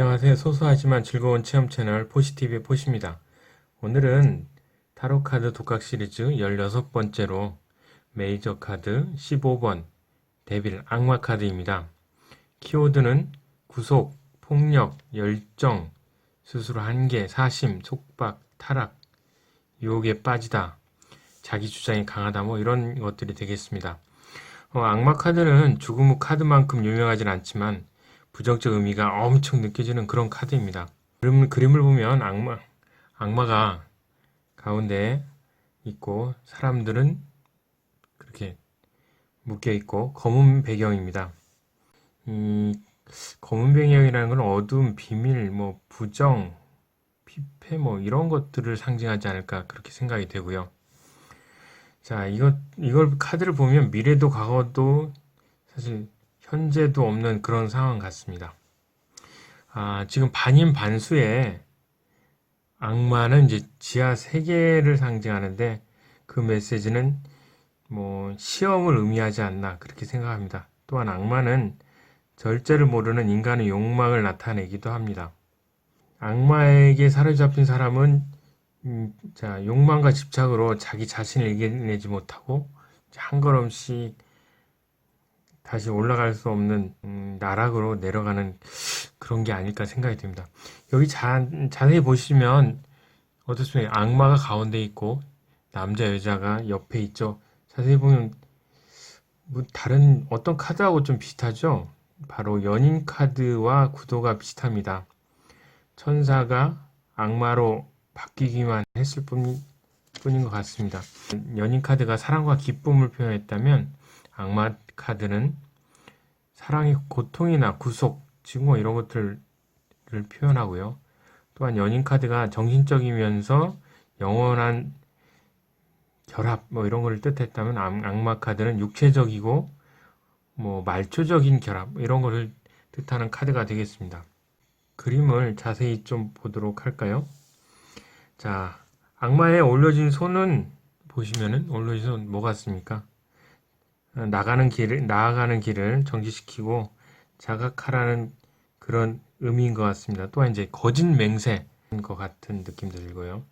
안녕하세요. 소소하지만 즐거운 체험 채널 포시티브의 포시입니다. 오늘은 타로 카드 독학 시리즈 16번째로 메이저 카드 15번 데빌 악마 카드입니다. 키워드는 구속, 폭력, 열정, 스스로 한계, 사심, 속박, 타락, 유혹에 빠지다, 자기 주장이 강하다 뭐 이런 것들이 되겠습니다. 어, 악마 카드는 죽음 후 카드만큼 유명하진 않지만 부정적 의미가 엄청 느껴지는 그런 카드입니다. 그림, 그림을 보면 악마, 악마가 가운데 있고 사람들은 그렇게 묶여 있고 검은 배경입니다. 이 검은 배경이라는 건 어둠, 비밀, 뭐 부정, 피폐 뭐 이런 것들을 상징하지 않을까 그렇게 생각이 되고요. 자, 이거 이걸 카드를 보면 미래도 과거도 사실 현재도 없는 그런 상황 같습니다. 아, 지금 반인 반수의 악마는 이제 지하 세계를 상징하는데 그 메시지는 뭐 시험을 의미하지 않나 그렇게 생각합니다. 또한 악마는 절제를 모르는 인간의 욕망을 나타내기도 합니다. 악마에게 사로잡힌 사람은 음, 자, 욕망과 집착으로 자기 자신을 이겨내지 못하고 한 걸음씩 다시 올라갈 수 없는 음, 나락으로 내려가는 그런 게 아닐까 생각이 듭니다. 여기 자, 자세히 보시면 어떻습니까? 악마가 가운데 있고 남자 여자가 옆에 있죠. 자세히 보면 뭐 다른 어떤 카드하고 좀 비슷하죠? 바로 연인 카드와 구도가 비슷합니다. 천사가 악마로 바뀌기만 했을 뿐, 뿐인 것 같습니다. 연인 카드가 사랑과 기쁨을 표현했다면 악마 카드는 사랑의 고통이나 구속, 증오 이런 것들을 표현하고요. 또한 연인 카드가 정신적이면서 영원한 결합 뭐 이런 걸 뜻했다면 악- 악마 카드는 육체적이고 뭐 말초적인 결합 이런 거를 뜻하는 카드가 되겠습니다. 그림을 자세히 좀 보도록 할까요? 자, 악마에 올려진 손은 보시면은 올려진 손 뭐 같습니까? 어, 나가는 길을 나아가는 길을 정지시키고 자각하라는 그런 의미인 것 같습니다. 또한 이제 거짓 맹세인 것 같은 느낌도 들고요.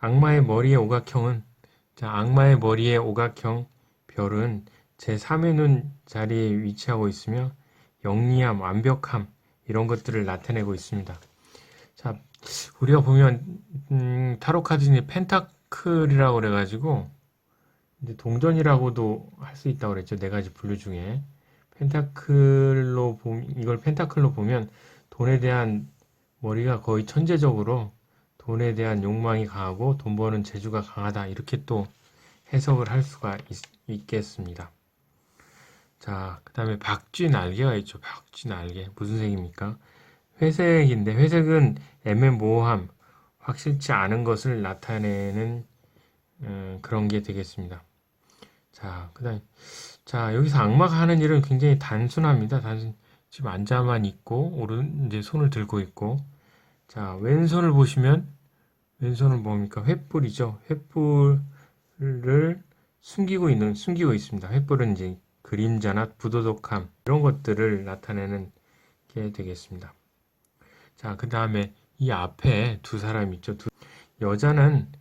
악마의 머리의 오각형은 자, 악마의 머리의 오각형 별은 제 3의 눈 자리에 위치하고 있으며 영리함, 완벽함 이런 것들을 나타내고 있습니다. 자, 우리가 보면 음, 타로 카드 중에 펜타클이라고 그래가지고 이제 동전이라고도 할 수 있다고 그랬죠. 네 가지 분류 중에 펜타클로 보 이걸 펜타클로 보면 돈에 대한 머리가 거의 천재적으로 돈에 대한 욕망이 강하고 돈 버는 재주가 강하다 이렇게 또 해석을 할 수가 있, 겠습니다 자, 그 다음에 박쥐 날개가 있죠. 박쥐 날개 무슨 색입니까? 회색인데 회색은 애매모호함, 확실치 않은 것을 나타내는 음, 그런 게 되겠습니다. 자, 그 다음 자 여기서 악마가 하는 일은 굉장히 단순합니다. 단순 지금 앉아만 있고 오른 이제 손을 들고 있고 자 왼손을 보시면 왼손은 뭡니까? 횃불이죠. 횃불을 숨기고 있는 숨기고 있습니다. 횃불은 이제 그림자나 부도덕함 이런 것들을 나타내는 게 되겠습니다. 자, 그 다음에 이 앞에 두 사람 있죠. 두, 여자는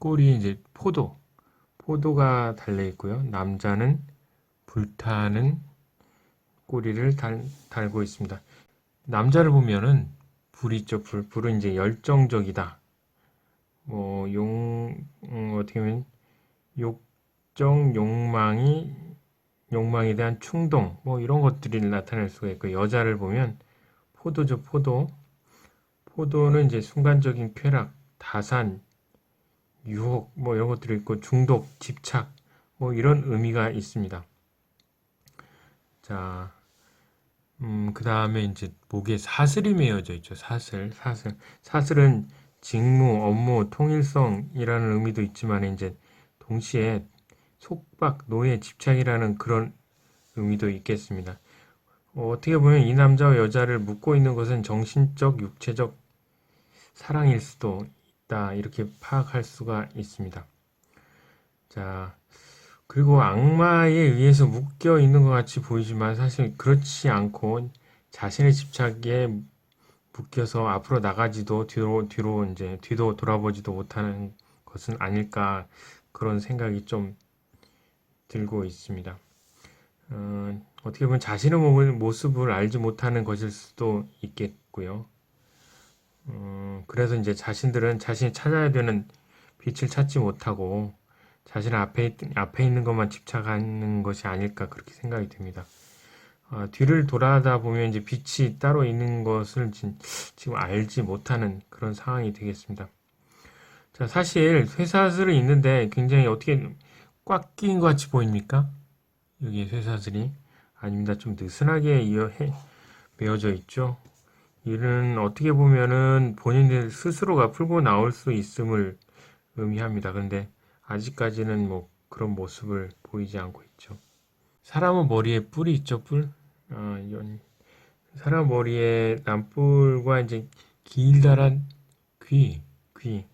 꼬리에 이제 포도, 포도가 달려 있고요. 남자는 불타는 꼬리를 달, 달고 있습니다. 남자를 보면은 불 있죠. 불, 불은 이제 열정적이다. 뭐, 용, 음, 어떻게 보면 욕정, 욕망이, 욕망에 대한 충동, 뭐 이런 것들이 나타날 수가 있고, 여자를 보면 포도죠, 포도. 포도는 이제 순간적인 쾌락, 다산, 유혹, 뭐 이런 것들이 있고, 중독, 집착, 뭐 이런 의미가 있습니다. 자, 음, 그 다음에 이제 목에 사슬이 매어져 있죠. 사슬, 사슬. 사슬은 직무, 업무, 통일성이라는 의미도 있지만 이제 동시에 속박, 노예, 집착이라는 그런 의미도 있겠습니다. 어, 어떻게 보면 이 남자와 여자를 묶고 있는 것은 정신적, 육체적 사랑일 수도 있다. 이렇게 파악할 수가 있습니다. 자, 그리고 악마에 의해서 묶여 있는 것 같이 보이지만 사실 그렇지 않고 자신의 집착에 묶여서 앞으로 나가지도 뒤로 뒤로 이제 뒤도 돌아보지도 못하는 것은 아닐까 그런 생각이 좀 들고 있습니다. 어, 어떻게 보면 자신의 모습을 알지 못하는 것일 수도 있겠고요. 어, 그래서 이제 자신들은 자신이 찾아야 되는 빛을 찾지 못하고 자신 앞에, 있- 앞에 있는 것만 집착하는 것이 아닐까 그렇게 생각이 듭니다. 어, 뒤를 돌아다 보면 이제 빛이 따로 있는 것을 지- 지금 알지 못하는 그런 상황이 되겠습니다. 자, 사실 쇠사슬이 있는데 굉장히 어떻게 꽉 끼인 것 같이 보입니까? 여기 쇠사슬이 아닙니다. 좀 느슨하게 이어 해, 메어져 있죠. 이는 어떻게 보면은 본인들 스스로가 풀고 나올 수 있음을 의미합니다. 그런데 아직까지는 뭐 그런 모습을 보이지 않고 있죠. 사람은 머리에 뿔이 있죠, 뿔. 아, 연, 사람 머리에 남뿔과 이제 길다란 귀, 귀.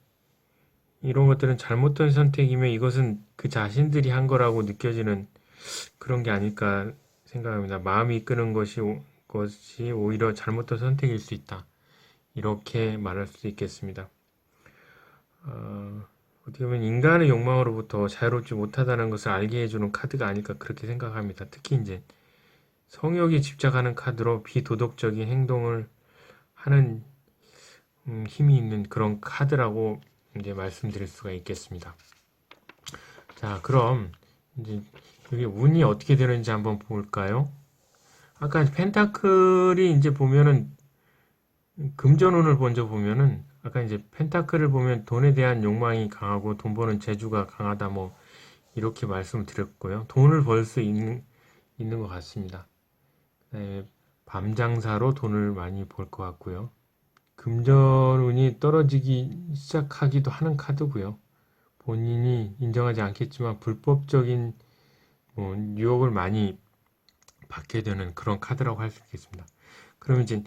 이런 것들은 잘못된 선택이면 이것은 그 자신들이 한 거라고 느껴지는 그런 게 아닐까 생각합니다. 마음이 이끄는 것이, 오- 것이 오히려 잘못된 선택일 수 있다. 이렇게 말할 수 있겠습니다. 어, 어떻게 보면 인간의 욕망으로부터 자유롭지 못하다는 것을 알게 해주는 카드가 아닐까 그렇게 생각합니다. 특히 이제 성욕에 집착하는 카드로 비도덕적인 행동을 하는 음, 힘이 있는 그런 카드라고 이제 말씀드릴 수가 있겠습니다. 자, 그럼 이제 여기 운이 어떻게 되는지 한번 볼까요? 아까 펜타클이 이제 보면은 금전운을 먼저 보면은 아까 이제 펜타클을 보면 돈에 대한 욕망이 강하고 돈 버는 재주가 강하다 뭐 이렇게 말씀드렸고요. 돈을 벌 수 있는 있는 것 같습니다. 그다음에 밤장사로 돈을 많이 벌 것 같고요. 금전운이 떨어지기 시작하기도 하는 카드고요. 본인이 인정하지 않겠지만 불법적인 뭐 유혹을 많이 받게 되는 그런 카드라고 할 수 있겠습니다. 그럼 이제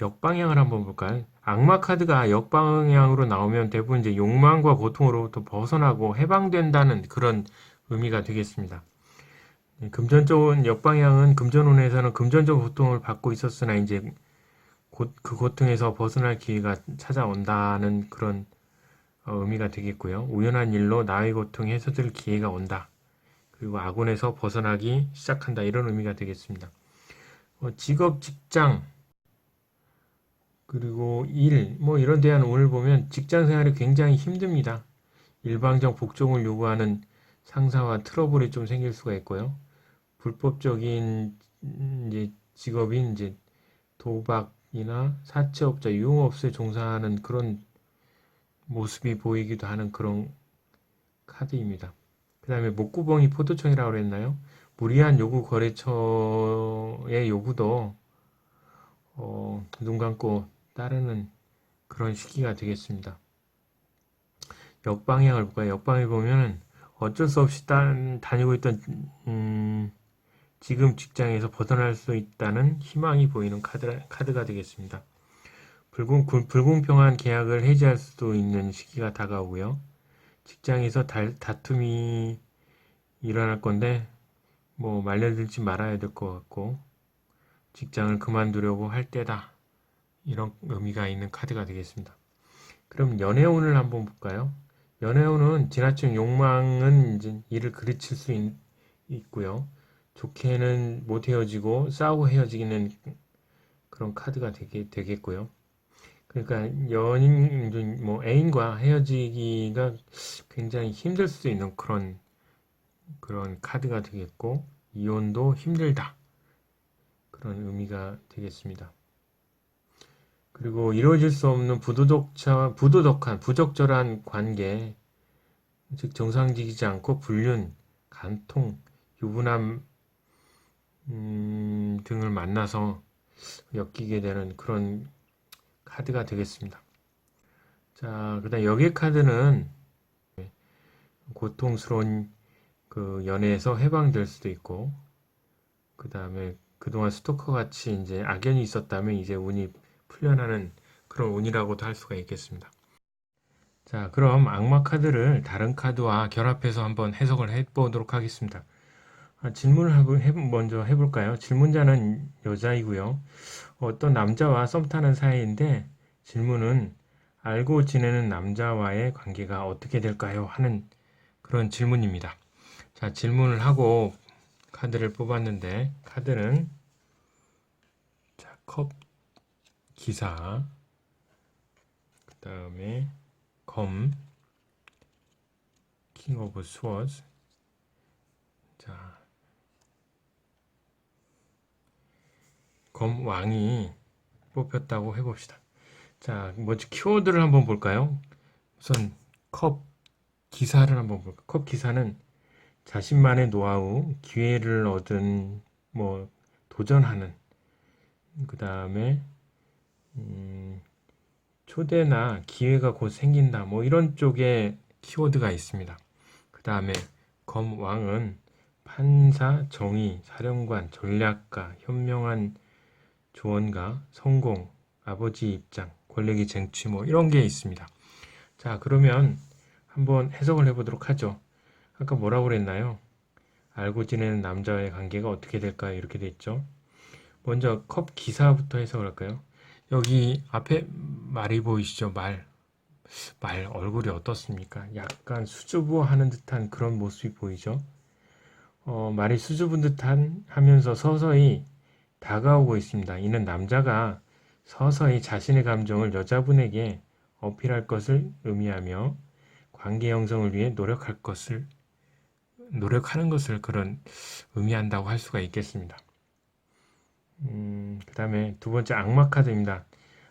역방향을 한번 볼까요? 악마 카드가 역방향으로 나오면 대부분 이제 욕망과 고통으로부터 벗어나고 해방된다는 그런 의미가 되겠습니다. 네, 금전적인 역방향은 금전운에서는 금전적 고통을 받고 있었으나 이제 곧 그 고통에서 벗어날 기회가 찾아온다는 그런 어, 의미가 되겠고요. 우연한 일로 나의 고통 해소될 기회가 온다. 그리고 악운에서 벗어나기 시작한다. 이런 의미가 되겠습니다. 어, 직업, 직장, 그리고 일, 뭐 이런 대한 운을 보면 직장 생활이 굉장히 힘듭니다. 일방적 복종을 요구하는 상사와 트러블이 좀 생길 수가 있고요. 불법적인 음, 이제 직업인 이제 도박이나 사채업자, 유흥업소에 종사하는 그런 모습이 보이기도 하는 그런 카드입니다. 그 다음에 목구멍이 포도청이라고 그랬나요? 무리한 요구 거래처의 요구도 어, 눈 감고 따르는 그런 시기가 되겠습니다. 역방향을 볼까요? 역방을 보면은 어쩔 수 없이 다, 다니고 있던 음, 지금 직장에서 벗어날 수 있다는 희망이 보이는 카드, 카드가 되겠습니다. 불공, 구- 불공평한 계약을 해지할 수도 있는 시기가 다가오고요. 직장에서 달, 다툼이 일어날 건데 뭐 말려들지 말아야 될 것 같고 직장을 그만두려고 할 때다 이런 의미가 있는 카드가 되겠습니다. 그럼 연애운을 한번 볼까요? 연애운은 지나친 욕망은 이제 이를 그르칠 수 있, 있고요. 좋게는 못 헤어지고 싸우고 헤어지기는 그런 카드가 되게 되겠고요. 그러니까 연인 뭐 애인과 헤어지기가 굉장히 힘들 수 있는 그런 그런 카드가 되겠고 이혼도 힘들다 그런 의미가 되겠습니다. 그리고 이루어질 수 없는 부도덕차, 부도덕한 부적절한 관계, 즉 정상적이지 않고 불륜, 간통, 유부남 음, 등을 만나서 엮이게 되는 그런 카드가 되겠습니다. 자, 그 다음 여기 카드는 고통스러운 그 연애에서 해방될 수도 있고, 그 다음에 그동안 스토커 같이 이제 악연이 있었다면 이제 운이 풀려나는 그런 운이라고도 할 수가 있겠습니다. 자, 그럼 악마 카드를 다른 카드와 결합해서 한번 해석을 해보도록 하겠습니다. 아, 질문을 하고 해- 먼저 해볼까요? 질문자는 여자이고요. 어떤 남자와 썸 타는 사이인데 질문은 알고 지내는 남자와의 관계가 어떻게 될까요? 하는 그런 질문입니다. 자, 질문을 하고 카드를 뽑았는데 카드는 자, 컵 기사 그 다음에 검 킹 오브 스워즈 자, 검 왕이 뽑혔다고 해봅시다. 자, 먼저 키워드를 한번 볼까요? 우선 컵 기사를 한번 볼까요? 컵 기사는 자신만의 노하우, 기회를 얻은 뭐 도전하는 그 다음에 음, 초대나 기회가 곧 생긴다 뭐 이런 쪽에 키워드가 있습니다. 그 다음에 검 왕은 판사, 정의, 사령관, 전략가, 현명한 조언가, 성공, 아버지 입장, 권력의 쟁취 뭐 이런 게 있습니다. 자, 그러면 한번 해석을 해보도록 하죠. 아까 뭐라고 그랬나요? 알고 지내는 남자와의 관계가 어떻게 될까요? 이렇게 돼 있죠. 먼저 컵 기사부터 해석을 할까요? 여기 앞에 말이 보이시죠? 말. 말 얼굴이 어떻습니까? 약간 수줍어하는 듯한 그런 모습이 보이죠? 어, 말이 수줍은 듯한 하면서 서서히 다가오고 있습니다. 이는 남자가 서서히 자신의 감정을 여자분에게 어필할 것을 의미하며 관계 형성을 위해 노력할 것을 노력하는 것을 그런 의미한다고 할 수가 있겠습니다. 음, 그 다음에 두 번째 악마 카드입니다.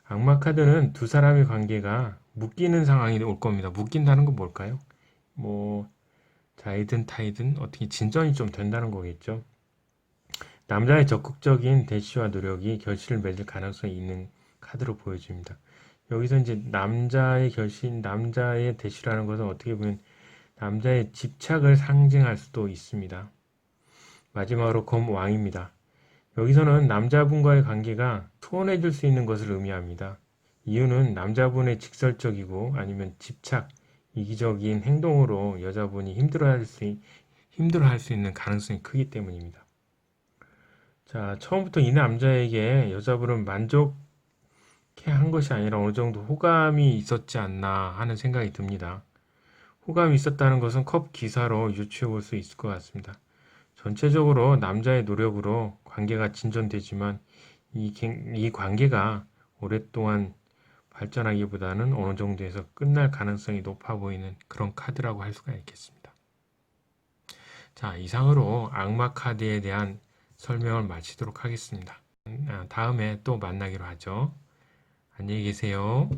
악마 카드는 두 사람의 관계가 묶이는 상황이 올 겁니다. 묶인다는 건 뭘까요? 뭐 자이든 타이든 어떻게 진전이 좀 된다는 거겠죠. 남자의 적극적인 대시와 노력이 결실을 맺을 가능성이 있는 카드로 보여집니다. 여기서 이제 남자의 결심, 남자의 대시라는 것은 어떻게 보면 남자의 집착을 상징할 수도 있습니다. 마지막으로 검 왕입니다. 여기서는 남자분과의 관계가 소원해질 수 있는 것을 의미합니다. 이유는 남자분의 직설적이고 아니면 집착, 이기적인 행동으로 여자분이 힘들어할 수, 힘들어할 수 있는 가능성이 크기 때문입니다. 자, 처음부터 이 남자에게 여자분은 만족해 한 것이 아니라 어느 정도 호감이 있었지 않나 하는 생각이 듭니다. 호감이 있었다는 것은 컵 기사로 유추해 볼 수 있을 것 같습니다. 전체적으로 남자의 노력으로 관계가 진전되지만 이, 갱- 이 관계가 오랫동안 발전하기보다는 어느 정도에서 끝날 가능성이 높아 보이는 그런 카드라고 할 수가 있겠습니다. 자, 이상으로 악마 카드에 대한 설명을 마치도록 하겠습니다. 아, 다음에 또 만나기로 하죠. 안녕히 계세요.